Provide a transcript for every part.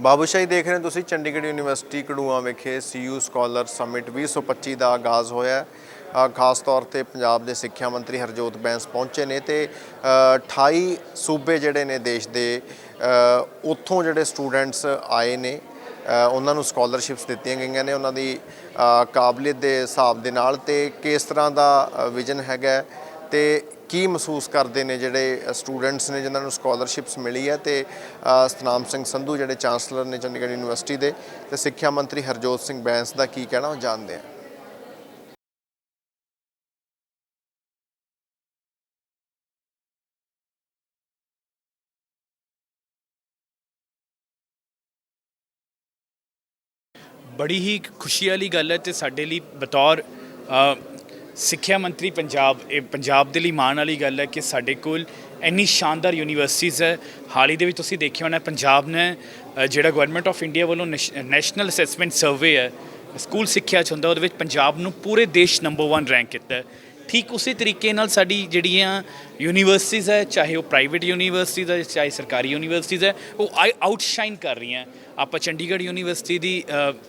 ਬਾਬੂਸ਼ਾਹੀ ਦੇਖ ਰਹੇ ਹੋ ਤੁਸੀਂ ਚੰਡੀਗੜ੍ਹ ਯੂਨੀਵਰਸਿਟੀ ਕੜੂਆ ਵਿਖੇ ਸੀਯੂ ਸਕਾਲਰ ਸਮਿਟ 2025 ਦਾ ਆਗਾਜ਼ ਹੋਇਆ ਖਾਸ ਤੌਰ ਤੇ ਪੰਜਾਬ ਦੇ ਸਿੱਖਿਆ ਮੰਤਰੀ ਹਰਜੋਤ ਬੈਂਸ ਪਹੁੰਚੇ ਨੇ ਤੇ ਅ, 28 ਸੂਬੇ ਜਿਹੜੇ ਨੇ ਦੇਸ਼ ਦੇ ਉੱਥੋਂ ਜਿਹੜੇ ਸਟੂਡੈਂਟਸ ਆਏ ਨੇ ਉਹਨਾਂ ਨੂੰ ਸਕਾਲਰਸ਼ਿਪਸ ਦਿੱਤੀਆਂ ਗਈਆਂ ਨੇ ਉਹਨਾਂ ਦੀ ਕਾਬਲੀਅਤ ਦੇ ਹਿਸਾਬ ਦੇ ਨਾਲ ਤੇ ਕਿਸ ਤਰ੍ਹਾਂ ਦਾ ਵਿਜ਼ਨ ਹੈਗਾ ਹੈ ਤੇ ਕੀ ਮਹਿਸੂਸ ਕਰਦੇ ਨੇ ਜਿਹੜੇ ਸਟੂਡੈਂਟਸ ਨੇ ਜਿਨ੍ਹਾਂ ਨੂੰ ਸਕਾਲਰਸ਼ਿਪਸ ਮਿਲੀ ਹੈ ਤੇ ਸਤਨਾਮ ਸਿੰਘ ਸੰਧੂ ਜਿਹੜੇ ਚਾਂਸਲਰ ਨੇ ਚੰਡੀਗੜ੍ਹ ਯੂਨੀਵਰਸਿਟੀ ਦੇ ਤੇ ਸਿੱਖਿਆ ਮੰਤਰੀ ਹਰਜੋਤ ਸਿੰਘ ਬੈਂਸ ਦਾ ਕੀ ਕਹਿਣਾ ਉਹ ਜਾਣਦੇ ਆ। ਬੜੀ ਹੀ ਖੁਸ਼ੀ ਵਾਲੀ ਗੱਲ ਹੈ ਤੇ ਸਾਡੇ ਲਈ ਬਤੌਰ ਸਿੱਖਿਆ ਮੰਤਰੀ ਪੰਜਾਬ ਇਹ ਪੰਜਾਬ ਦੇ ਲਈ ਮਾਣ ਵਾਲੀ ਗੱਲ ਹੈ ਕਿ ਸਾਡੇ ਕੋਲ ਇੰਨੀ ਸ਼ਾਨਦਾਰ ਯੂਨੀਵਰਸਿਟੀਜ਼ ਹੈ। ਹਾਲ ਹੀ ਦੇ ਵਿੱਚ ਤੁਸੀਂ ਦੇਖਿਆ ਹੋਣਾ ਪੰਜਾਬ ਨੇ ਅ, ਜਿਹੜਾ ਗਵਰਨਮੈਂਟ ਆਫ ਇੰਡੀਆ ਵੱਲੋਂ ਨੈਸ਼ ਨੈਸ਼ਨਲ ਅਸੈਸਮੈਂਟ ਸਰਵੇ ਹੈ ਸਕੂਲ ਸਿੱਖਿਆ 'ਚ ਹੁੰਦਾ ਉਹਦੇ ਵਿੱਚ ਪੰਜਾਬ ਨੂੰ ਪੂਰੇ ਦੇਸ਼ ਨੰਬਰ 1 ਰੈਂਕ ਕੀਤਾ ਹੈ। ਠੀਕ ਉਸੇ ਤਰੀਕੇ ਨਾਲ ਸਾਡੀ ਜਿਹੜੀਆਂ ਯੂਨੀਵਰਸਿਟੀਜ਼ ਹੈ, ਚਾਹੇ ਉਹ ਪ੍ਰਾਈਵੇਟ ਯੂਨੀਵਰਸਿਟੀਜ਼ ਹੈ, ਚਾਹੇ ਸਰਕਾਰੀ ਯੂਨੀਵਰਸਿਟੀਜ਼ ਹੈ, ਉਹ ਆਊਟਸ਼ਾਈਨ ਕਰ ਰਹੀਆਂ। ਆਪਾਂ ਚੰਡੀਗੜ੍ਹ ਯੂਨੀਵਰਸਿਟੀ ਦੀ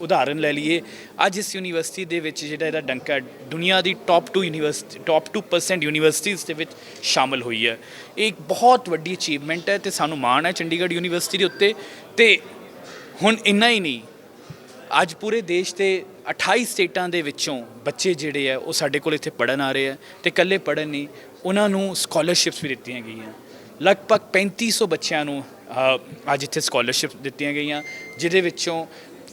ਉਦਾਹਰਨ ਲੈ ਲਈਏ। ਅੱਜ ਇਸ ਯੂਨੀਵਰਸਿਟੀ ਦੇ ਵਿੱਚ ਜਿਹੜਾ ਇਹਦਾ ਡੰਕਾ ਦੁਨੀਆ ਦੀ ਟੌਪ 2 ਯੂਨੀਵਰਸਿਟੀ ਟੌਪ 2% ਯੂਨੀਵਰਸਿਟੀਜ਼ ਦੇ ਵਿੱਚ ਸ਼ਾਮਲ ਹੋਈ ਹੈ। ਇਹ ਇੱਕ ਬਹੁਤ ਵੱਡੀ ਅਚੀਵਮੈਂਟ ਹੈ ਤੇ ਸਾਨੂੰ ਮਾਣ ਹੈ ਚੰਡੀਗੜ੍ਹ ਯੂਨੀਵਰਸਿਟੀ ਦੇ ਉੱਤੇ। ਤੇ ਹੁਣ ਇੰਨਾ ਹੀ ਨਹੀਂ ਅੱਜ ਪੂਰੇ ਦੇਸ਼ ਦੇ 28 ਸਟੇਟਾਂ ਦੇ ਵਿੱਚੋਂ ਬੱਚੇ ਜਿਹੜੇ ਆ, ਉਹ ਸਾਡੇ ਕੋਲ ਇੱਥੇ ਪੜਨ ਆ ਰਹੇ ਆ ਤੇ ਇਕੱਲੇ ਪੜਨ ਨਹੀਂ, ਉਹਨਾਂ ਨੂੰ ਸਕਾਲਰਸ਼ਿਪਸ ਵੀ ਦਿੱਤੀਆਂ ਗਈਆਂ। ਲਗਭਗ 3500 ਬੱਚਿਆਂ ਨੂੰ ਅੱਜ ਇੱਥੇ ਸਕਾਲਰਸ਼ਿਪ ਦਿੱਤੀਆਂ ਗਈਆਂ, ਜਿਹਦੇ ਵਿੱਚੋਂ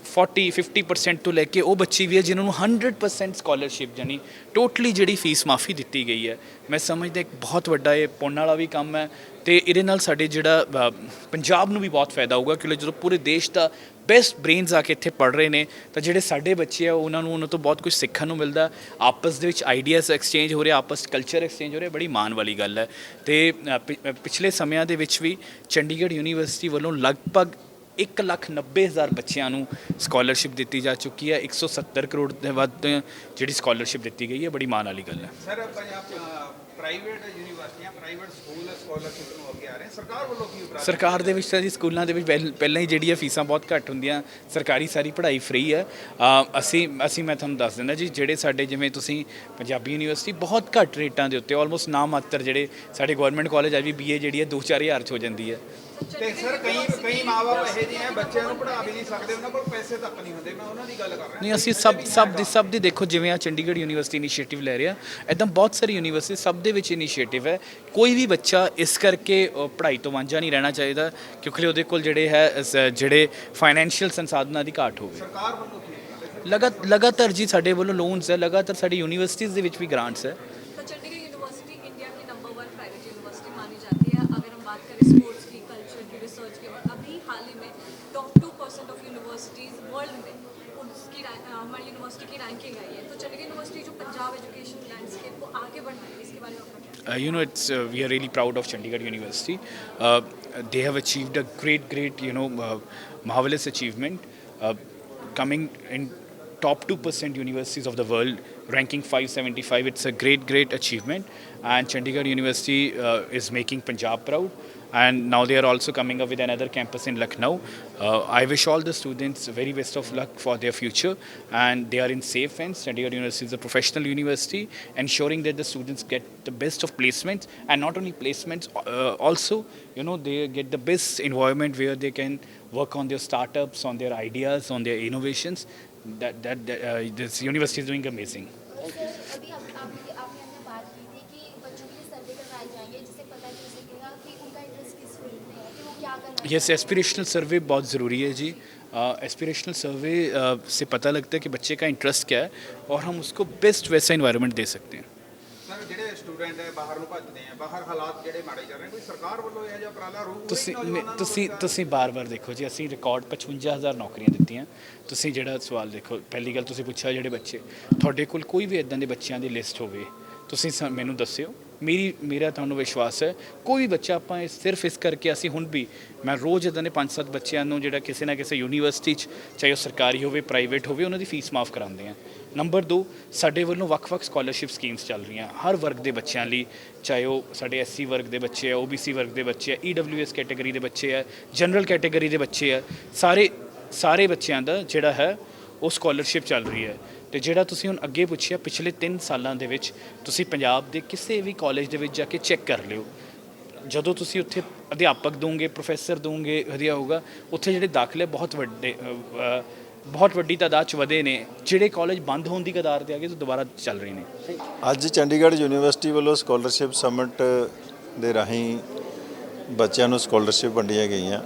40 50% ਤੋਂ ਲੈ ਕੇ ਉਹ ਬੱਚੇ ਵੀ ਹੈ ਜਿਨ੍ਹਾਂ ਨੂੰ 100% ਸਕਾਲਰਸ਼ਿਪ ਜਾਨੀ ਟੋਟਲੀ ਜਿਹੜੀ ਫੀਸ ਮਾਫੀ ਦਿੱਤੀ ਗਈ ਹੈ ਮੈਂ ਸਮਝਦਾ ਇੱਕ ਬਹੁਤ ਵੱਡਾ ਇਹ ਪੁੰਨ ਵਾਲਾ ਵੀ ਕੰਮ ਹੈ ਤੇ ਇਹਦੇ ਨਾਲ ਸਾਡੇ ਜਿਹੜਾ ਪੰਜਾਬ ਨੂੰ ਵੀ ਬਹੁਤ ਫਾਇਦਾ ਹੋਊਗਾ, ਕਿਉਂਕਿ ਜਦੋਂ ਪੂਰੇ ਦੇਸ਼ ਦਾ ਬੈਸਟ ਬ੍ਰੇਨਸ ਆ ਕੇ ਇੱਥੇ ਪੜ ਰਹੇ ਨੇ, ਤਾਂ ਜਿਹੜੇ ਸਾਡੇ ਬੱਚੇ ਆ, ਉਹਨਾਂ ਨੂੰ, ਉਹਨਾਂ ਤੋਂ ਬਹੁਤ ਕੁਝ ਸਿੱਖਣ ਨੂੰ ਮਿਲਦਾ। ਆਪਸ ਦੇ ਵਿੱਚ ਆਈਡੀਆਜ਼ ਐਕਸਚੇਂਜ ਹੋ ਰਿਹਾ, ਆਪਸ ਕਲਚਰ ਐਕਸਚੇਂਜ ਹੋ ਰਿਹਾ, ਬੜੀ ਮਾਣ ਵਾਲੀ ਗੱਲ ਹੈ। ਤੇ ਪਿ- ਪਿਛਲੇ ਸਮਿਆਂ ਦੇ ਵਿੱਚ ਵੀ ਚੰਡੀਗੜ੍ਹ ਯੂਨੀਵਰਸਿਟੀ ਵੱਲੋਂ ਲਗਭਗ 1 ਲੱਖ 90 ਹਜ਼ਾਰ ਬੱਚਿਆਂ ਨੂੰ ਸਕਾਲਰਸ਼ਿਪ ਦਿੱਤੀ ਜਾ ਚੁੱਕੀ ਹੈ। 170 ਕਰੋੜ ਦੇ ਵੱਧ ਜਿਹੜੀ ਸਕਾਲਰਸ਼ਿਪ ਦਿੱਤੀ ਗਈ ਹੈ, ਬੜੀ ਮਾਣ ਵਾਲੀ ਗੱਲ ਹੈ। ਸਰ ਪੰਜਾਬ ਪ੍ਰਾਈਵੇਟ ਯੂਨੀਵਰਸਿਟੀਆਂ ਪ੍ਰਾਈਵੇਟ ਸਕੂਲ ਸਕਾਲਰਸ਼ਿਪ ਨੂੰ ਅੱਗੇ ਆ ਰਹੇ ਸਰਕਾਰ ਵੱਲੋਂ ਕੀ ਉਪਰਾਲੇ ਸਰਕਾਰ ਦੇ ਵਿੱਚ ਤਾਂ ਜੀ ਸਕੂਲਾਂ ਦੇ ਵਿੱਚ ਪਹਿਲ- ਪਹਿਲਾਂ ਹੀ ਜਿਹੜੀ ਹੈ ਫੀਸਾਂ ਬਹੁਤ ਘੱਟ ਹੁੰਦੀਆਂ ਸਰਕਾਰੀ ਸਾਰੀ ਪੜ੍ਹਾਈ ਫ੍ਰੀ ਹੈ। ਅ, ਅਸੀਂ ਅਸੀਂ ਮੈਂ ਤੁਹਾਨੂੰ ਦੱਸ ਦਿੰਦਾ ਜੀ ਜਿਹੜੇ ਸਾਡੇ ਜਿਵੇਂ ਤੁਸੀਂ ਪੰਜਾਬੀ ਯੂਨੀਵਰਸਿਟੀ ਬਹੁਤ ਘੱਟ ਰੇਟਾਂ ਦੇ ਉੱਤੇ ਆਲਮੋਸਟ ਨਾ ਮਾਤਰ ਜਿਹੜੇ ਸਾਡੇ ਗਵਰਨਮੈਂਟ ਕਾਲਜ ਆ ਵੀ ਬੀਏ ਜਿਹੜੀ ਹੈ 2-4000 ਚ ਹੋ ਜਾਂਦੀ ਹੈ। ਤੇ ਸਰ ਕਈ ਕਈ ਮਾਪੇ ਇਹੋ ਜਿਹੇ ਆ ਬੱਚਿਆਂ ਨੂੰ ਪੜ੍ਹਾ ਵੀ ਨਹੀਂ ਸਕਦੇ ਉਹਨਾਂ ਕੋਲ ਪੈਸੇ ਤੱਕ ਨਹੀਂ ਹੁੰਦੇ। ਮੈਂ ਉਹਨਾਂ ਦੀ ਗੱਲ ਕਰ ਰਿਹਾ। ਨਹੀਂ ਅਸੀਂ ਸਭ ਸਭ ਦੀ ਸਭ ਦੀ ਦੇਖੋ ਜਿਵੇਂ ਆ ਚੰਡੀਗੜ੍ਹ ਯੂਨੀਵਰਸਿਟੀ ਇਨੀਸ਼ੀਏਟਿਵ ਲੈ ਰਿਹਾ ਐਦਾਂ ਬਹੁਤ ਸਾਰੀ ਯੂਨੀਵਰਸਿਟੀ ਸਭ ਦੇ ਵਿੱਚ ਇਨੀਸ਼ੀਏਟਿਵ ਹੈ। ਕੋਈ ਵੀ ਬੱਚਾ ਇਸ ਕਰਕੇ ਅ, ਪੜ੍ਹਾਈ ਤੋਂ ਵਾਂਝਾ ਨਹੀਂ ਰਹਿਣਾ ਚਾਹੀਦਾ ਕਿਉਂਕਿ ਉਹਦੇ ਕੋਲ ਜਿਹੜੇ ਹੈ ਸ- ਜਿਹੜੇ ਫਾਈਨੈਂਸ਼ੀਅਲ ਸੰਸਾਧਨਾਂ ਦੀ ਘਾਟ ਹੋਵੇ। ਸਰਕਾਰ ਵੱਲੋਂ ਕੀ ਉਪਰਾਲੇ ਲਗਾ ਲਗਾਤਾਰ ਜੀ ਸਾਡੇ ਵੱਲੋਂ ਲੋਨਸ ਹੈ ਲਗਾਤਾਰ ਸਾਡੀ ਯੂਨੀਵਰਸਿਟੀਜ਼ ਦੇ ਵਿੱਚ ਵੀ ਗ੍ਰਾਂਟਸ ਹੈ। वर्ल्ड में उसकी रैंक- अ, हमारी यूनिवर्सिटी की रैंकिंग आई है तो चंडीगढ़ यूनिवर्सिटी जो पंजाब एजुकेशन लैंडस्केप को आगे बढ़ना है इसके बारे में आपका क्या Uh, you know, it's uh, we are really proud of Chandigarh University. Uh, they have achieved a great, great, you know, uh, marvelous achievement, uh, coming in top two percent universities of the world, ranking 575. It's a great, great achievement, and Chandigarh University uh, is making Punjab proud. And now they are also coming up with another campus in Lucknow. Uh, I wish all the students very best of luck for their future, and they are in safe hands. Chandigarh University is a professional university, ensuring that the students get the best of placements, and not only placements, uh, also you know they get the best environment where they can work on their startups, on their ideas, on their innovations. That that, that uh, this university is doing amazing. Yes aspirational सर्वे बहुत ज़रूरी है जी aspirational सर्वे से पता लगता है कि बच्चे का इंटरेस्ट क्या है और हम उसको बेस्ट वैसा इन्वायरमेंट दे सकते हैं ਸਰ ਜਿਹੜੇ ਸਟੂਡੈਂਟ ਹੈ ਬਾਹਰ ਨੂੰ ਭੱਜਦੇ ਆ ਬਾਹਰ ਹਾਲਾਤ ਜਿਹੜੇ ਮਾੜੇ ਚੱਲ ਰਹੇ ਕੋਈ ਸਰਕਾਰ ਵੱਲੋਂ ਇਹੋ ਜਿਹਾ ਉਪਰਾਲਾ ਰੂਪ ਤੁਸੀਂ ਤੁਸੀਂ ਤੁਸੀਂ ਬਾਰ-ਬਾਰ ਦੇਖੋ ਜੀ ਅਸੀਂ ਰਿਕਾਰਡ 55000 ਨੌਕਰੀਆਂ ਦਿੱਤੀਆਂ ਤੁਸੀਂ ਜਿਹੜਾ ਸਵਾਲ ਦੇਖੋ ਪਹਿਲੀ ਗੱਲ ਤੁਸੀਂ ਪੁੱਛਿਆ ਜਿਹੜੇ ਬੱਚੇ ਤੁਹਾਡੇ ਕੋਲ ਕੋਈ ਵੀ ਇਦਾਂ ਦੇ ਬੱਚਿਆਂ ਦੀ ਲਿਸਟ ਹੋਵੇ ਤੁਸੀਂ ਸਾ- ਮੈਨੂੰ ਦੱਸਿਓ ਮੇਰੀ, ਮੇਰਾ ਤੁਹਾਨੂੰ ਵਿਸ਼ਵਾਸ ਹੈ, ਕੋਈ ਵੀ ਬੱਚਾ ਆਪਾਂ ਸਿਰਫ ਇਸ ਕਰਕੇ ਅਸੀਂ ਹੁਣ ਵੀ, ਮੈਂ ਰੋਜ਼ ਇਦਾਂ ਦੇ 5-7 ਬੱਚਿਆਂ ਨੂੰ ਜਿਹੜਾ ਕਿਸੇ ਨਾ ਕਿਸੇ ਯੂਨੀਵਰਸਿਟੀ 'ਚ, ਚਾਹੇ ਉਹ ਸਰਕਾਰੀ ਹੋਵੇ, ਪ੍ਰਾਈਵੇਟ ਹੋਵੇ, ਉਹਨਾਂ ਦੀ ਫੀਸ ਮਾਫ ਕਰਾਉਂਦੇ ਆ ਨੰਬਰ 2 ਸਾਡੇ ਵੱਲੋਂ ਵੱਖ-ਵੱਖ ਸਕਾਲਰਸ਼ਿਪ ਸਕੀਮਸ ਚੱਲ ਰਹੀਆਂ, ਹਰ ਵਰਗ ਦੇ ਬੱਚਿਆਂ ਲਈ, ਚਾਹੇ ਉਹ ਸਾਡੇ ਐਸਸੀ ਵਰਗ ਦੇ ਬੱਚੇ ਆ ਓਬੀਸੀ ਵਰਗ ਦੇ ਬੱਚੇ ਆ ਈਡਬਲਯੂਐਸ ਕੈਟਾਗਰੀ ਦੇ ਬੱਚੇ ਆ ਜਨਰਲ ਕੈਟਾਗਰੀ ਦੇ ਬੱਚੇ ਆ, ਸਾਰੇ ਸਾਰੇ ਬੱਚਿਆਂ ਦਾ ਜਿਹੜਾ ਹੈ, ਉਹ ਸਕਾਲਰਸ਼ਿਪ ਚੱਲ ਰਹੀ ਹੈ। ਤੇ ਜਿਹੜਾ ਤੁਸੀਂ ਹੁਣ ਅੱਗੇ ਪੁੱਛਿਆ, ਪਿਛਲੇ 3 ਸਾਲਾਂ ਦੇ ਵਿੱਚ ਤੁਸੀਂ ਪੰਜਾਬ ਦੇ ਕਿਸੇ ਵੀ ਕਾਲਜ ਦੇ ਵਿੱਚ ਜਾ ਕੇ ਚੈੱਕ ਕਰ ਲਿਓ। ਜਦੋਂ ਤੁਸੀਂ ਉੱਥੇ ਅਧਿਆਪਕ ਦੋਗੇ ਪ੍ਰੋਫੈਸਰ ਦੋਗੇ, ਵਧੀਆ ਹੋਊਗਾ, ਉੱਥੇ ਜਿਹੜੇ ਦਾਖਲੇ ਬਹੁਤ ਵੱਡੇ ਬਹੁਤ ਵੱਡੀ ਤਾਦਾਦ ਚ ਵਧੇ ਨੇ। ਜਿਹੜੇ ਕਾਲਜ ਬੰਦ ਹੋਣ ਦੀ ਕਦਾਰ ਤੇ ਆ ਗਏ ਤਾਂ ਦੁਬਾਰਾ ਚੱਲ ਰਹੇ ਨੇ। ਅੱਜ ਚੰਡੀਗੜ੍ਹ ਯੂਨੀਵਰਸਿਟੀ ਵੱਲੋਂ ਸਕਾਲਰਸ਼ਿਪ ਸਮਿਟ ਦੇ ਰਾਹੀਂ ਬੱਚਿਆਂ ਨੂੰ ਸਕਾਲਰਸ਼ਿਪ ਵੰਡੀਆਂ ਗਈਆਂ।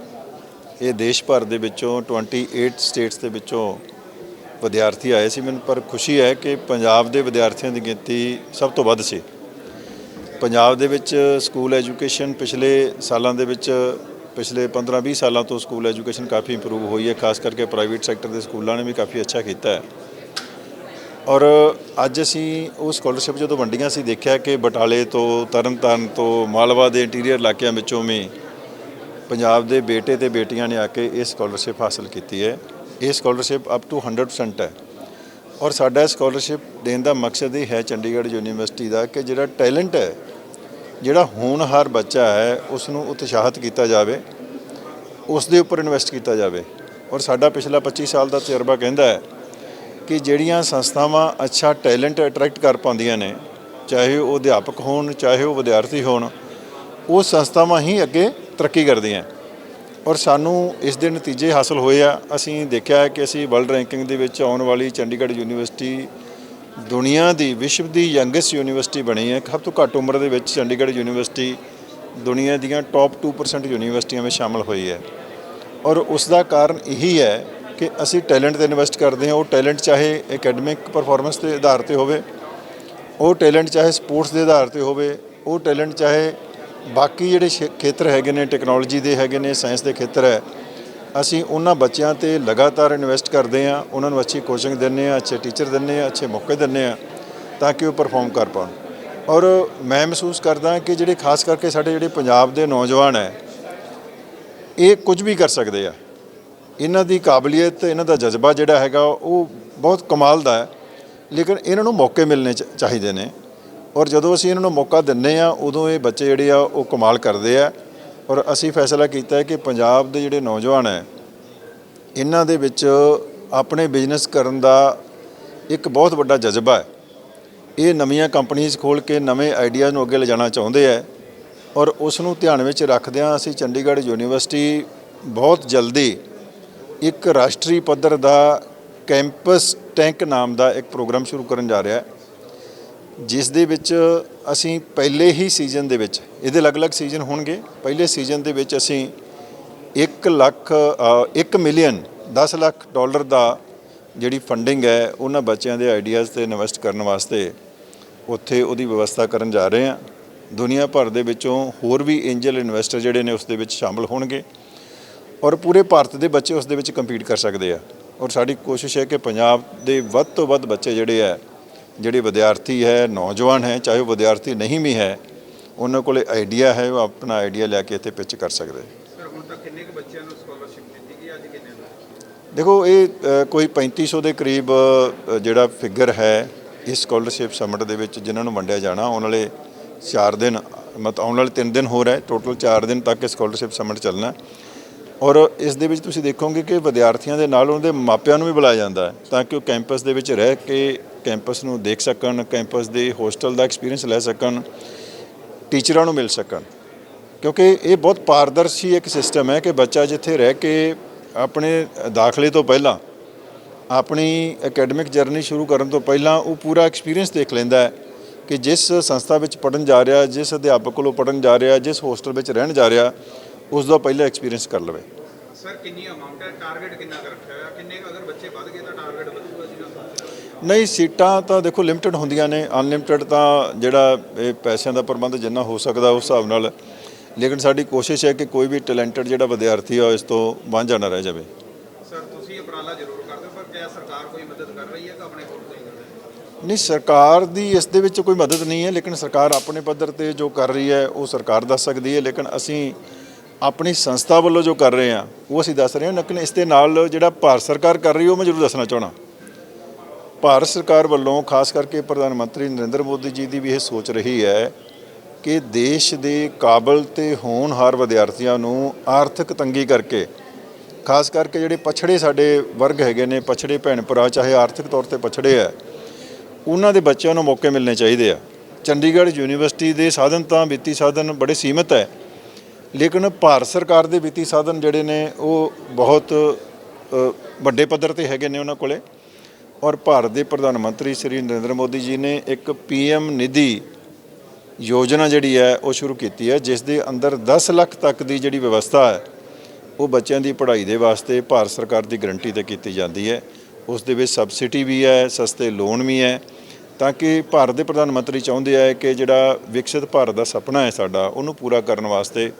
ਇਹ ਦੇਸ਼ ਭਰ ਦੇ ਵਿੱਚੋਂ 28 ਸਟੇਟਸ ਦੇ ਵਿੱਚੋਂ ਵਿਦਿਆਰਥੀ ਆਏ ਸੀ ਮੈਨੂੰ, ਪਰ ਖੁਸ਼ੀ ਹੈ ਕਿ ਪੰਜਾਬ ਦੇ ਵਿਦਿਆਰਥੀਆਂ ਦੀ ਗਿਣਤੀ ਸਭ ਤੋਂ ਵੱਧ ਸੀ। ਪੰਜਾਬ ਦੇ ਵਿੱਚ ਸਕੂਲ ਐਜੂਕੇਸ਼ਨ ਪਿਛਲੇ ਸਾਲਾਂ ਦੇ ਵਿੱਚ, ਪਿਛਲੇ 15-20 ਸਾਲਾਂ ਤੋਂ ਸਕੂਲ ਐਜੂਕੇਸ਼ਨ ਕਾਫੀ ਇੰਪਰੂਵ ਹੋਈ ਹੈ, ਖਾਸ ਕਰਕੇ ਪ੍ਰਾਈਵੇਟ ਸੈਕਟਰ ਦੇ ਸਕੂਲਾਂ ਨੇ ਵੀ ਕਾਫੀ ਅੱਛਾ ਕੀਤਾ ਹੈ। ਔਰ ਅੱਜ ਅਸੀਂ ਉਹ ਸਕਾਲਰਸ਼ਿਪ ਜਦੋਂ ਵੰਡੀਆਂ ਸੀ ਦੇਖਿਆ ਕਿ ਬਟਾਲੇ ਤੋਂ ਤਰਨਤਾਰਨ ਤੋਂ ਮਾਲਵਾ ਦੇ ਇੰਟੀਰੀਅਰ ਇਲਾਕਿਆਂ ਵਿੱਚੋਂ ਵੀ ਪੰਜਾਬ ਦੇ ਬੇਟੇ ਤੇ ਬੇਟੀਆਂ ਨੇ ਆ ਕੇ ਇਹ ਸਕਾਲਰਸ਼ਿਪ ਹਾਸਲ ਕੀਤੀ ਹੈ। ਇਹ ਸਕਾਲਰਸ਼ਿਪ ਅਪ ਟੂ 100% ਹੈ। ਔਰ ਸਾਡਾ ਸਕਾਲਰਸ਼ਿਪ ਦੇਣ ਦਾ ਮਕਸਦ ਇਹ ਹੈ ਚੰਡੀਗੜ੍ਹ ਯੂਨੀਵਰਸਿਟੀ ਦਾ ਕਿ ਜਿਹੜਾ ਟੈਲੈਂਟ ਹੈ, ਜਿਹੜਾ ਹੋਣਹਾਰ ਬੱਚਾ ਹੈ ਉਸ ਨੂੰ ਉਤਸ਼ਾਹਿਤ ਕੀਤਾ ਜਾਵੇ ਉਸ ਦੇ ਉੱਪਰ ਇਨਵੈਸਟ ਕੀਤਾ ਜਾਵੇ। ਔਰ ਸਾਡਾ ਪਿਛਲਾ 25 ਸਾਲ ਦਾ ਤਜਰਬਾ ਕਹਿੰਦਾ ਹੈ ਕਿ ਜਿਹੜੀਆਂ ਸੰਸਥਾਵਾਂ ਅੱਛਾ ਟੈਲੈਂਟ ਅਟਰੈਕਟ ਕਰ ਪਾਉਂਦੀਆਂ ਨੇ, ਚਾਹੇ ਉਹ ਅਧਿਆਪਕ ਹੋਣ, ਚਾਹੇ ਉਹ ਵਿਦਿਆਰਥੀ ਹੋਣ, ਉਹ ਸੰਸਥਾਵਾਂ ਹੀ ਅੱਗੇ ਤਰੱਕੀ ਕਰਦੀਆਂ। ਔਰ ਸਾਨੂੰ ਇਸ ਦੇ ਨਤੀਜੇ ਹਾਸਲ ਹੋਏ ਆ। ਅਸੀਂ ਦੇਖਿਆ ਹੈ ਕਿ ਅਸੀਂ ਵਰਲਡ ਰੈਂਕਿੰਗ ਦੇ ਵਿੱਚ ਆਉਣ ਵਾਲੀ ਚੰਡੀਗੜ੍ਹ ਯੂਨੀਵਰਸਿਟੀ ਦੁਨੀਆ ਦੀ, ਵਿਸ਼ਵ ਦੀ ਯੰਗੈਸਟ ਯੂਨੀਵਰਸਿਟੀ ਬਣੀ ਹੈ। ਸਭ ਤੋਂ ਘੱਟ ਉਮਰ ਦੇ ਵਿੱਚ ਚੰਡੀਗੜ੍ਹ ਯੂਨੀਵਰਸਿਟੀ ਦੁਨੀਆ ਦੀਆਂ ਟੌਪ 2% ਯੂਨੀਵਰਸਿਟੀਆਂ ਵਿੱਚ ਸ਼ਾਮਲ ਹੋਈ ਹੈ। ਔਰ ਉਸ ਦਾ ਕਾਰਨ ਇਹੀ ਹੈ ਕਿ ਅਸੀਂ ਟੈਲੈਂਟ ਤੇ ਇਨਵੈਸਟ ਕਰਦੇ ਹਾਂ। ਉਹ ਟੈਲੈਂਟ ਚਾਹੇ ਅਕੈਡਮਿਕ ਪਰਫਾਰਮੈਂਸ ਦੇ ਆਧਾਰ ਤੇ ਹੋਵੇ, ਉਹ ਟੈਲੈਂਟ ਚਾਹੇ ਸਪੋਰਟਸ ਦੇ ਆਧਾਰ ਤੇ ਹੋਵੇ, ਉਹ ਟੈਲੈਂਟ ਚਾਹੇ ਬਾਕੀ ਜਿਹੜੇ ਸ਼ੇ- ਖੇਤਰ ਹੈਗੇ ਨੇ ਟੈਕਨੋਲੋਜੀ ਦੇ ਹੈਗੇ ਨੇ ਸਾਇੰਸ ਦੇ ਖੇਤਰ ਹੈ, ਅਸੀਂ ਉਹਨਾਂ ਬੱਚਿਆਂ ਤੇ ਲਗਾਤਾਰ ਇਨਵੈਸਟ ਕਰਦੇ ਹਾਂ, ਉਹਨਾਂ ਨੂੰ ਅੱਛੀ ਕੋਚਿੰਗ ਦਿੰਦੇ ਹਾਂ, ਅੱਛੇ ਟੀਚਰ ਦਿੰਦੇ ਹਾਂ, ਅੱਛੇ ਮੌਕੇ ਦਿੰਦੇ ਹਾਂ, ਤਾਂ ਕਿ ਉਹ ਪਰਫਾਰਮ ਕਰ ਪਾਉਣ। ਔਰ ਮੈਂ ਮਹਿਸੂਸ ਕਰਦਾ ਕਿ ਜਿਹੜੇ ਖਾਸ ਕਰਕੇ ਸਾਡੇ ਜਿਹੜੇ ਪੰਜਾਬ ਦੇ ਨੌਜਵਾਨ ਹੈ, ਇਹ ਕੁਝ ਵੀ ਕਰ ਸਕਦੇ ਆ। ਇਹਨਾਂ ਦੀ ਕਾਬਲੀਅਤ, ਇਹਨਾਂ ਦਾ ਜਜ਼ਬਾ ਜਿਹੜਾ ਹੈਗਾ, ਉਹ ਬਹੁਤ ਕਮਾਲ ਦਾ ਹੈ, ਲੇਕਿਨ ਇਹਨਾਂ ਨੂੰ ਮੌਕੇ ਮਿਲਣੇ ਚ- ਚਾਹੀਦੇ ਨੇ। ਔਰ ਜਦੋਂ ਅਸੀਂ ਇਹਨਾਂ ਨੂੰ ਮੌਕਾ ਦਿੰਨੇ ਆ ਉਦੋਂ ਇਹ ਬੱਚੇ ਜਿਹੜੇ ਆ, ਉਹ ਕਮਾਲ ਕਰਦੇ ਆ। ਔਰ ਅਸੀਂ ਫੈਸਲਾ ਕੀਤਾ ਹੈ ਕਿ ਪੰਜਾਬ ਦੇ ਜਿਹੜੇ ਨੌਜਵਾਨ ਹੈ, ਇਹਨਾਂ ਦੇ ਵਿੱਚ ਆਪਣੇ ਬਿਜ਼ਨਸ ਕਰਨ ਦਾ ਇੱਕ ਬਹੁਤ ਵੱਡਾ ਜਜ਼ਬਾ ਹੈ। ਇਹ ਨਵੀਆਂ ਕੰਪਨੀਆਂ ਖੋਲ ਕੇ ਨਵੇਂ ਆਈਡੀਆ ਨੂੰ ਅੱਗੇ ਲਿਜਾਣਾ ਚਾਹੁੰਦੇ ਆ ਔਰ ਉਸ ਨੂੰ ਧਿਆਨ ਵਿੱਚ ਰੱਖਦਿਆਂ ਅਸੀਂ ਚੰਡੀਗੜ੍ਹ ਯੂਨੀਵਰਸਿਟੀ ਬਹੁਤ ਜਲਦੀ ਇੱਕ ਰਾਸ਼ਟਰੀ ਪੱਧਰ ਦਾ ਕੈਂਪਸ ਟੈਂਕ ਨਾਮ ਦਾ ਇੱਕ ਪ੍ਰੋਗਰਾਮ ਸ਼ੁਰੂ ਕਰਨ ਜਾ ਰਿਹਾ ਹੈ। ਜਿਸ ਦੇ ਵਿੱਚ ਅਸੀਂ ਪਹਿਲੇ ਹੀ ਸੀਜ਼ਨ ਦੇ ਵਿੱਚ, ਇਹਦੇ ਅਲੱਗ-ਅਲੱਗ ਸੀਜ਼ਨ ਹੋਣਗੇ। ਪਹਿਲੇ ਸੀਜ਼ਨ ਦੇ ਵਿੱਚ ਅਸੀਂ 1 ਲੱਖ 1 ਮਿਲੀਅਨ 10 ਲੱਖ ਡਾਲਰ ਦਾ ਜਿਹੜੀ ਫੰਡਿੰਗ ਹੈ, ਉਹਨਾਂ ਬੱਚਿਆਂ ਦੇ ਆਈਡੀਆਜ਼ ਤੇ ਇਨਵੈਸਟ ਕਰਨ ਵਾਸਤੇ ਉੱਥੇ ਉਹਦੀ ਵਿਵਸਥਾ ਕਰਨ ਜਾ ਰਹੇ ਹਾਂ। ਦੁਨੀਆ ਭਰ ਦੇ ਵਿੱਚੋਂ ਹੋਰ ਵੀ ਐਂਜਲ ਇਨਵੈਸਟਰ ਜਿਹੜੇ ਨੇ, ਉਸ ਦੇ ਵਿੱਚ ਸ਼ਾਮਲ ਹੋਣਗੇ ਔਰ ਪੂਰੇ ਭਾਰਤ ਦੇ ਬੱਚੇ ਉਸ ਦੇ ਵਿੱਚ ਕੰਪੀਟ ਕਰ ਸਕਦੇ ਆ। ਔਰ ਸਾਡੀ ਕੋਸ਼ਿਸ਼ ਹੈ ਕਿ ਪੰਜਾਬ ਦੇ ਵੱਧ ਤੋਂ ਵੱਧ ਬੱਚੇ ਜਿਹੜੇ ਆ ਜਿਹੜੇ ਵਿਦਿਆਰਥੀ ਹੈ ਨੌਜਵਾਨ ਹੈ ਚਾਹੇ ਉਹ ਵਿਦਿਆਰਥੀ ਨਹੀਂ ਵੀ ਹੈ ਉਹਨਾਂ ਕੋਲੇ ਆਈਡੀਆ ਹੈ ਉਹ ਆਪਣਾ ਆਈਡੀਆ ਲੈ ਕੇ ਇੱਥੇ ਪਿਚ ਕਰ ਸਕਦੇ ਸਰ ਹੁਣ ਤੱਕ ਕਿੰਨੇ ਕੁ ਬੱਚਿਆਂ ਨੂੰ ਸਕਾਲਰਸ਼ਿਪ ਦਿੱਤੀ ਗਈ ਅੱਜ ਕਿੰਨੇ ਨੂੰ ਦੇਖੋ ਇਹ ਕੋਈ 3500 ਦੇ ਕਰੀਬ ਜਿਹੜਾ ਫਿਗਰ ਹੈ ਇਸ ਸਕਾਲਰਸ਼ਿਪ ਸਮਿਟ ਦੇ ਵਿੱਚ ਜਿਨ੍ਹਾਂ ਨੂੰ ਵੰਡਿਆ ਜਾਣਾ ਆਉਣ ਵਾਲੇ 4 ਦਿਨ ਮਤ ਆਉਣ ਵਾਲੇ 3 ਦਿਨ ਹੋਰ ਹੈ ਟੋਟਲ 4 ਦਿਨ ਤੱਕ ਇਹ ਸਕਾਲਰਸ਼ਿਪ ਸਮਿਟ ਚੱਲਣਾ। ਔਰ ਇਸ ਦੇ ਵਿੱਚ ਤੁਸੀਂ ਦੇਖੋਗੇ ਕਿ ਵਿਦਿਆਰਥੀਆਂ ਦੇ ਨਾਲ ਉਹਨਾਂ ਦੇ ਮਾਪਿਆਂ ਨੂੰ ਵੀ ਬੁਲਾਇਆ ਜਾਂਦਾ ਹੈ ਤਾਂ ਕਿ ਉਹ ਕੈਂਪਸ ਦੇ ਵਿੱਚ ਰਹਿ ਕੇ ਕੈਂਪਸ ਨੂੰ ਦੇਖ ਸਕਣ, ਕੈਂਪਸ ਦੇ ਹੋਸਟਲ ਦਾ ਐਕਸਪੀਰੀਅੰਸ ਲੈ ਸਕਣ, ਟੀਚਰਾਂ ਨੂੰ ਮਿਲ ਸਕਣ। ਕਿਉਂਕਿ ਇਹ ਬਹੁਤ ਪਾਰਦਰਸ਼ੀ ਇੱਕ ਸਿਸਟਮ ਹੈ ਕਿ ਬੱਚਾ ਜਿੱਥੇ ਰਹਿ ਕੇ ਆਪਣੇ ਦਾਖਲੇ ਤੋਂ ਪਹਿਲਾਂ, ਆਪਣੀ ਅਕੈਡਮਿਕ ਜਰਨੀ ਸ਼ੁਰੂ ਕਰਨ ਤੋਂ ਪਹਿਲਾਂ ਉਹ ਪੂਰਾ ਐਕਸਪੀਰੀਅੰਸ ਦੇਖ ਲੈਂਦਾ ਹੈ ਕਿ ਜਿਸ ਸੰਸਥਾ ਵਿੱਚ ਪੜਨ ਜਾ ਰਿਹਾ, ਜਿਸ ਅਧਿਆਪਕ ਕੋਲੋਂ ਪੜਨ ਜਾ ਰਿਹਾ, ਜਿਸ ਹੋਸਟਲ ਵਿੱਚ ਰਹਿਣ ਜਾ ਰਿਹਾ, ਉਸ ਦਾ ਪਹਿਲਾਂ ਐਕਸਪੀਰੀਅੰਸ ਕਰ ਲਵੇ। ਸਰ ਕਿੰਨੀ ਅਮਾਉਂਟ ਹੈ? ਟਾਰਗੇਟ ਕਿੰਨਾ ਕੁ ਰੱਖਿਆ ਹੋਇਆ ਕਿੰਨੇ ਕੁ ਅਗਰ ਬੱਚੇ ਵੱਧ ਗਏ ਤਾਂ ਟਾਰਗੇਟ ਵਧੂਗਾ ਜੀ ਨਾ ਨਹੀਂ ਸੀਟਾਂ ਤਾਂ ਦੇਖੋ ਲਿਮਟਿਡ ਹੁੰਦੀਆਂ ਨੇ। ਅਨਲਿਮਟਿਡ ਤਾਂ ਜਿਹੜਾ ਇਹ ਪੈਸਿਆਂ ਦਾ ਪ੍ਰਬੰਧ ਜਿੰਨਾ ਹੋ ਸਕਦਾ ਉਸ ਹਿਸਾਬ ਨਾਲ। ਲੇਕਿਨ ਸਾਡੀ ਕੋਸ਼ਿਸ਼ ਹੈ ਕਿ ਕੋਈ ਵੀ ਟੈਲੈਂਟਡ ਜਿਹੜਾ ਵਿਦਿਆਰਥੀ ਆ ਇਸ ਤੋਂ ਵਾਂਝਾ ਨਾ ਰਹਿ ਜਾਵੇ। ਸਰ ਤੁਸੀਂ ਉਪਰਾਲਾ ਜ਼ਰੂਰ ਕਰਦੇ ਹੋ ਪਰ ਕਿਆ ਸਰਕਾਰ ਕੋਈ ਮਦਦ ਕਰ ਰਹੀ ਹੈ ਕਿ ਆਪਣੇ ਕੋਲ ਤੋਂ ਹੀ? ਨਹੀਂ ਸਰਕਾਰ ਦੀ ਇਸ ਦੇ ਵਿੱਚ ਕੋਈ ਮਦਦ ਨਹੀਂ ਹੈ ਲੇਕਿਨ ਸਰਕਾਰ ਆਪਣੇ ਪੱਧਰ ਤੇ ਜੋ ਕਰ ਰਹੀ ਹੈ ਉਹ ਸਰਕਾਰ ਦੱਸ ਸਕਦੀ ਹੈ। ਲੇਕਿਨ ਅਸੀਂ ਆਪਣੀ ਸੰਸਥਾ ਵੱਲੋਂ ਜੋ ਕਰ ਰਹੇ ਹਾਂ ਉਹ ਅਸੀਂ ਦੱਸ ਰਹੇ ਹਾਂ। ਲੇਕਿਨ ਇਸ ਦੇ ਨਾਲ ਜਿਹੜਾ ਭਾਰਤ ਸਰਕਾਰ ਕਰ ਰਹੀ ਹੈ ਉਹ ਮੈਂ ਜ਼ਰੂਰ ਦੱਸਣਾ ਚਾਹਣਾ ਭਾਰਤ ਸਰਕਾਰ ਵੱਲੋਂ ਖਾਸ ਕਰਕੇ ਪ੍ਰਧਾਨ ਮੰਤਰੀ ਨਰਿੰਦਰ ਮੋਦੀ ਜੀ ਦੀ ਵੀ ਇਹ ਸੋਚ ਰਹੀ ਹੈ ਕਿ ਦੇਸ਼ ਦੇ ਕਾਬਲ ਤੇ ਹੋਣਹਾਰ ਵਿਦਿਆਰਥੀਆਂ ਨੂੰ ਆਰਥਿਕ ਤੰਗੀ ਕਰਕੇ, ਖਾਸ ਕਰਕੇ ਜਿਹੜੇ ਪਛੜੇ ਸਾਡੇ ਵਰਗ ਹੈਗੇ ਨੇ, ਪਛੜੇ ਭੈਣ ਭਰਾ, ਚਾਹੇ ਆਰਥਿਕ ਤੌਰ ਤੇ ਪਛੜੇ ਆ ਉਹਨਾਂ ਦੇ ਬੱਚਿਆਂ ਨੂੰ ਮੌਕੇ ਮਿਲਣੇ ਚਾਹੀਦੇ ਆ। ਚੰਡੀਗੜ੍ਹ ਯੂਨੀਵਰਸਿਟੀ ਦੇ ਸਾਧਨ ਤਾਂ ਵਿੱਤੀ ਸਾਧਨ ਬੜੇ ਸੀਮਿਤ ਹੈ, ਲੇਕਿਨ ਭਾਰਤ ਸਰਕਾਰ ਦੇ ਵਿੱਤੀ ਸਾਧਨ ਜਿਹੜੇ ਨੇ ਉਹ ਬਹੁਤ ਵੱਡੇ ਪੱਧਰ ਤੇ ਹੈਗੇ ਨੇ ਉਹਨਾਂ ਕੋਲੇ। ਔਰ ਭਾਰਤ ਦੇ ਪ੍ਰਧਾਨ ਮੰਤਰੀ ਸ੍ਰੀ ਨਰਿੰਦਰ ਮੋਦੀ ਜੀ ਨੇ ਇੱਕ ਪੀਐਮ ਨਿਧੀ ਯੋਜਨਾ ਜਿਹੜੀ ਹੈ, ਉਹ ਸ਼ੁਰੂ ਕੀਤੀ ਹੈ, ਜਿਸ ਦੇ ਅੰਦਰ 10 ਲੱਖ ਤੱਕ ਦੀ ਜਿਹੜੀ ਵਿਵਸਥਾ ਹੈ, ਉਹ ਬੱਚਿਆਂ ਦੀ ਪੜ੍ਹਾਈ ਦੇ ਵਾਸਤੇ ਭਾਰਤ ਸਰਕਾਰ ਦੀ ਗਰੰਟੀ ਤੇ ਕੀਤੀ ਜਾਂਦੀ ਹੈ। ਉਸ ਦੇ ਵਿੱਚ ਸਬਸਿਡੀ ਵੀ ਹੈ, ਸਸਤੇ ਲੋਨ ਵੀ ਹੈ। ਤਾਂ ਕਿ ਭਾਰਤ ਦੇ ਪ੍ਰਧਾਨ ਮੰਤਰੀ ਚਾਹੁੰਦੇ ਆ ਕਿ ਜਿਹੜਾ ਵਿਕਸਿਤ ਭਾਰਤ ਦਾ ਸੁਪਨਾ ਹੈ ਸਾਡਾ, ਉਹਨੂੰ ਪੂਰਾ ਕਰਨ ਵਾਸਤੇ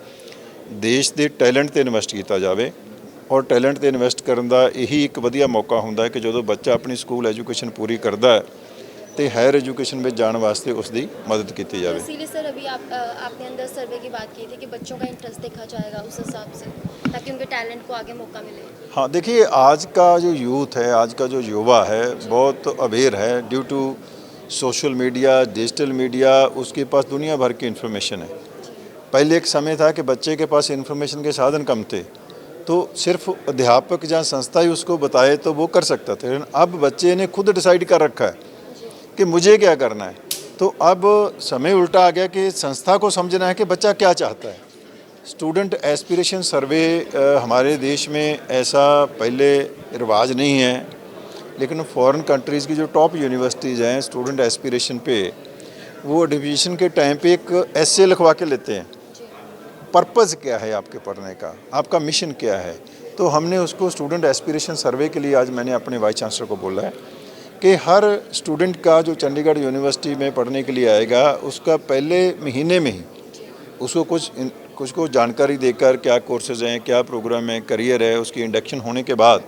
ਦੇਸ਼ ਦੇ ਟੈਲੈਂਟ ਤੇ ਇਨਵੈਸਟ ਕੀਤਾ ਜਾਵੇ। ਔਰ ਟੈਲੈਂਟ ਤੇ ਇਨਵੈਸਟ ਕਰਨ ਦਾ ਇਹੀ ਇੱਕ ਵਧੀਆ ਮੌਕਾ ਹੁੰਦਾ ਹੈ ਕਿ ਜਦੋਂ ਬੱਚਾ ਆਪਣੀ ਸਕੂਲ ਐਜੂਕੇਸ਼ਨ ਪੂਰੀ ਕਰਦਾ ਹੈ ਤੇ ਹਾਇਰ ਐਜੂਕੇਸ਼ਨ ਵਿੱਚ ਜਾਣ ਵਾਸਤੇ ਉਸ ਦੀ ਮਦਦ ਕੀਤੀ ਜਾਵੇ इसीलिए सर अभी आप अ, आपने अंदर सर्वे की बात की थी कि बच्चों का इंटरेस्ट देखा जाएगा उस हिसाब से ताकि उनके टैलेंट को आगे मौका मिले हाँ देखिए आज का जो यूथ है आज का जो युवा है बहुत अवेयर है due to social media digital media उसके पास दुनिया भर की इन्फॉर्मेशन है पहले एक समय था कि बच्चे के पास इन्फॉर्मेशन के साधन कम थे तो सिर्फ़ अध्यापक या संस्था ही उसको बताए तो वो कर सकता था। लेकिन अब बच्चे ने खुद डिसाइड कर रखा है कि मुझे क्या करना है। तो अब समय उल्टा आ गया कि संस्था को समझना है कि बच्चा क्या चाहता है। स्टूडेंट एस्पिरेशन सर्वे हमारे देश में ऐसा पहले रिवाज नहीं है। लेकिन फॉरेन कंट्रीज़ की जो टॉप यूनिवर्सिटीज़ हैं स्टूडेंट एस्पिरेशन पे, वो एडमिशन के टाइम पे एक ऐसे लिखवा के लेते हैं। पर्पज़ क्या है आपके पढ़ने का? आपका मिशन क्या है? तो हमने उसको स्टूडेंट एस्पिरेशन सर्वे के लिए आज मैंने अपने वाइस चांसलर को बोला है कि हर स्टूडेंट का जो चंडीगढ़ यूनिवर्सिटी में पढ़ने के लिए आएगा, उसका पहले महीने में ही उसको कुछ कुछ को जानकारी देकर क्या कोर्सेज हैं, क्या प्रोग्राम है करियर है, उसकी इंडक्शन होने के बाद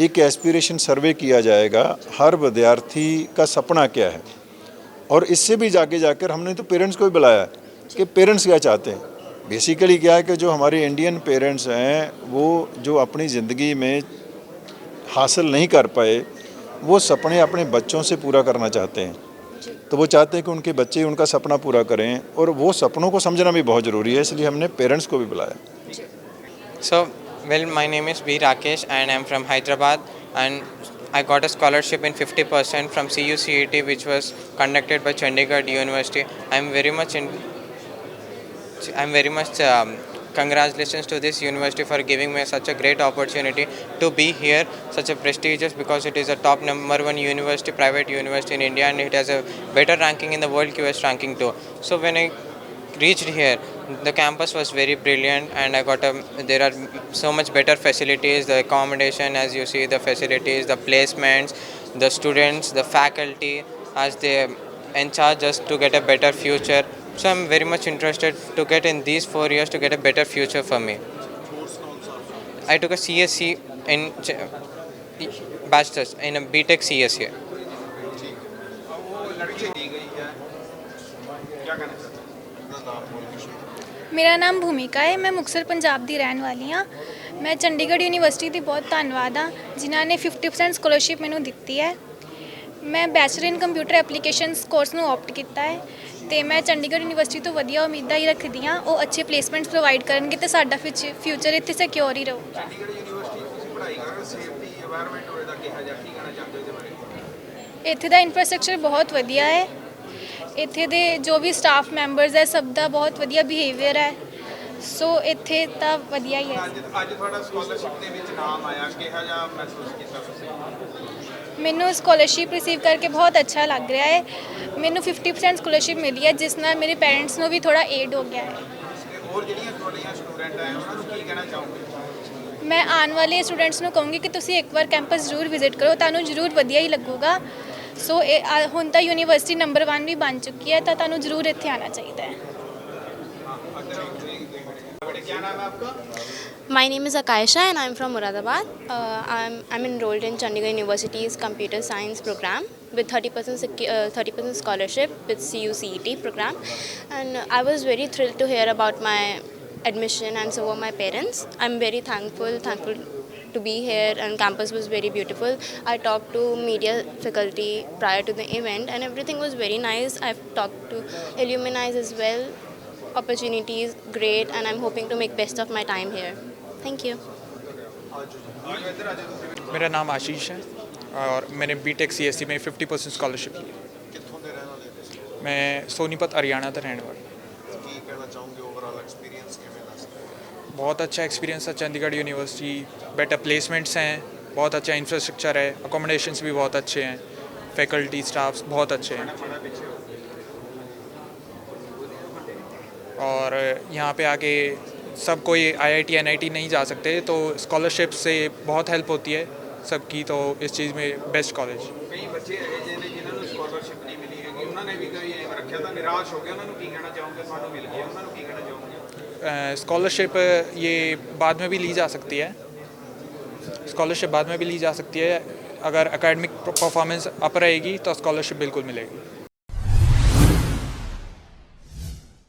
एक एस्पिरेशन सर्वे किया जाएगा, हर विद्यार्थी का सपना क्या है? और इससे भी जाके जाकर हमने तो पेरेंट्स को भी बुलाया कि पेरेंट्स क्या चाहते हैं? बेसिकली क्या है कि जो हमारे इंडियन पेरेंट्स हैं, वो जो अपनी ज़िंदगी में हासिल नहीं कर पाए, वो सपने अपने बच्चों से पूरा करना चाहते हैं। तो वो चाहते हैं कि उनके बच्चे उनका सपना पूरा करें, और वो सपनों को समझना भी बहुत ज़रूरी है, इसलिए हमने पेरेंट्स को भी बुलाया। So well my name is B Rakesh and I am from Hyderabad and I got a scholarship in fifty percent from C U C T which was conducted by Chandigarh University I am very much I'm very much um, congratulations to this university for giving me such a great opportunity to be here such a prestigious because it is a top number one university private university in India and it has a better ranking in the world QS ranking too. So when I reached here the campus was very brilliant and I got a there are so much better facilities the accommodation as you see the facilities the placements the students the faculty as they in charge us to get a better future so, I'm very much interested to get in these four years to get a better future for me. I took a CSC in Ch- bachelor's, in a BTech CS ਮੇਰਾ ਨਾਮ ਭੂਮਿਕਾ ਹੈ ਮੈਂ ਮੁਕਤਸਰ ਪੰਜਾਬ ਦੀ ਰਹਿਣ ਵਾਲੀ ਹਾਂ ਮੈਂ Chandigarh university ਦੀ ਬਹੁਤ ਧੰਨਵਾਦ ਹਾਂ ਜਿਨ੍ਹਾਂ ਨੇ 50% ਸਕਾਲਰਸ਼ਿਪ ਮੈਨੂੰ ਦਿੱਤੀ ਹੈ ਮੈਂ bachelor in computer applications course ਨੂੰ ਆਪਟ ਕੀਤਾ ਹੈ ਤੇ ਮੈਂ ਚੰਡੀਗੜ੍ਹ ਯੂਨੀਵਰਸਿਟੀ ਤੋਂ ਵਧੀਆ ਉਮੀਦਾਂ ਹੀ ਰੱਖਦੀ ਹਾਂ ਉਹ ਅੱਛੇ ਪਲੇਸਮੈਂਟਸ ਪ੍ਰੋਵਾਈਡ ਕਰਨਗੇ ਤੇ ਸਾਡਾ ਫਿਊਚਰ ਇੱਥੇ ਸਿਕਿਉਰ ਹੀ ਰਹੂਗਾ। ਇੱਥੇ ਦਾ ਇਨਫਰਾਸਟ੍ਰਕਚਰ ਬਹੁਤ ਵਧੀਆ ਹੈ। ਇੱਥੇ ਦੇ ਜੋ ਵੀ ਸਟਾਫ ਮੈਂਬਰਸ ਹੈ ਸਭ ਦਾ ਬਹੁਤ ਵਧੀਆ ਬਿਹੇਵੀਅਰ ਹੈ। ਸੋ ਇੱਥੇ ਤਾਂ ਵਧੀਆ ਹੀ ਹੈ। ਅੱਜ ਤੁਹਾਡਾ ਸਕਾਲਰਸ਼ਿਪ ਦੇ ਵਿੱਚ ਨਾਮ ਆਇਆ ਕਿਹਾ ਜਾ ਮਹਿਸੂਸ ਕੀਤਾ ਤੁਸੀਂ? ਮੈਨੂੰ ਸਕਾਲਰਸ਼ਿਪ ਰਿਸੀਵ ਕਰਕੇ ਬਹੁਤ ਅੱਛਾ ਲੱਗ ਰਿਹਾ ਹੈ। ਮੈਨੂੰ 50% ਸਕਾਲਰਸ਼ਿਪ ਮਿਲੀ ਹੈ ਜਿਸ ਨਾਲ ਮੇਰੇ ਪੇਰੈਂਟਸ ਨੂੰ ਵੀ ਥੋੜਾ ਏਡ ਹੋ ਗਿਆ ਹੈ। ਹੋਰ ਜਿਹੜੀਆਂ ਤੁਹਾਡੀਆਂ ਸਟੂਡੈਂਟ ਆਏ ਉਹਨਾਂ ਨੂੰ ਕੀ ਕਹਿਣਾ ਚਾਹੋਗੇ? ਮੈਂ ਆਉਣ ਵਾਲੇ ਸਟੂਡੈਂਟਸ ਨੂੰ ਕਹੂੰਗੀ ਕਿ ਤੁਸੀਂ ਇੱਕ ਵਾਰ ਕੈਂਪਸ ਜ਼ਰੂਰ ਵਿਜ਼ਿਟ ਕਰੋ ਤੁਹਾਨੂੰ ਜ਼ਰੂਰ ਵਧੀਆ ਹੀ ਲੱਗੂਗਾ। ਸੋ ਹੁਣ ਤਾਂ ਯੂਨੀਵਰਸਿਟੀ ਨੰਬਰ 1 ਵੀ ਬਣ ਚੁੱਕੀ ਹੈ ਤਾਂ ਤੁਹਾਨੂੰ ਜ਼ਰੂਰ ਇੱਥੇ ਆਉਣਾ ਚਾਹੀਦਾ ਹੈ। My name is Akaisha and I'm from Muradabad. Uh, I'm, I'm enrolled in Chandigarh University's Computer Science program with 30% uh, 30% scholarship with CUCET program. And I was very thrilled to hear about my admission and so were my parents. I'm very thankful, thankful to be here and campus was very beautiful. I talked to media faculty prior to the event and everything was very nice. I've talked to alumni as well. opportunity is great, and I'm hoping to make best of my time here. Thank you. मेरा नाम आशीष है और मैंने B tech C S C में fifty percent scholarship ली मैं सोनीपत, हरियाणा का रहने वाला बहुत अच्छा एक्सपीरियंस है चंडीगढ़ यूनिवर्सिटी बेटर प्लेसमेंट्स हैं, बहुत अच्छा इंफ्रास्ट्रक्चर है अकोमोडेशन भी बहुत अच्छे हैं फैकल्टी स्टाफ्स बहुत अच्छे हैं और यहाँ पे आके सब कोई आईआईटी एनआईटी नहीं जा सकते तो स्कॉलरशिप से बहुत हेल्प होती है सबकी तो इस चीज़ में बेस्ट कॉलेज ਕਈ ਬੱਚੇ ਇਹੋ ਜਿਹੇ ਨੇ ਜਿਨ੍ਹਾਂ ਨੂੰ ਸਕਾਲਰਸ਼ਿਪ ਨਹੀਂ ਮਿਲੀ ਹੈਗੀ ਉਹਨਾਂ ਨੇ ਵੀ ਕਈ ਐਂ ਰੱਖਿਆ ਤਾਂ ਨਿਰਾਸ਼ ਹੋ ਗਏ ਉਹਨਾਂ ਨੂੰ ਕੀ ਕਹਿਣਾ ਚਾਹੋਗੇ ਤੁਹਾਨੂੰ ਮਿਲ ਗਿਆ ਉਹਨਾਂ ਨੂੰ ਕੀ ਕਹਿਣਾ ਚਾਹੋਗੇ स्कॉलरशिप ये बाद में भी ली जा सकती है स्कॉलरशिप बाद में भी ली जा सकती है अगर एकेडमिक परफॉर्मेंस अप रहेगी तो स्कॉलरशिप बिल्कुल मिलेगी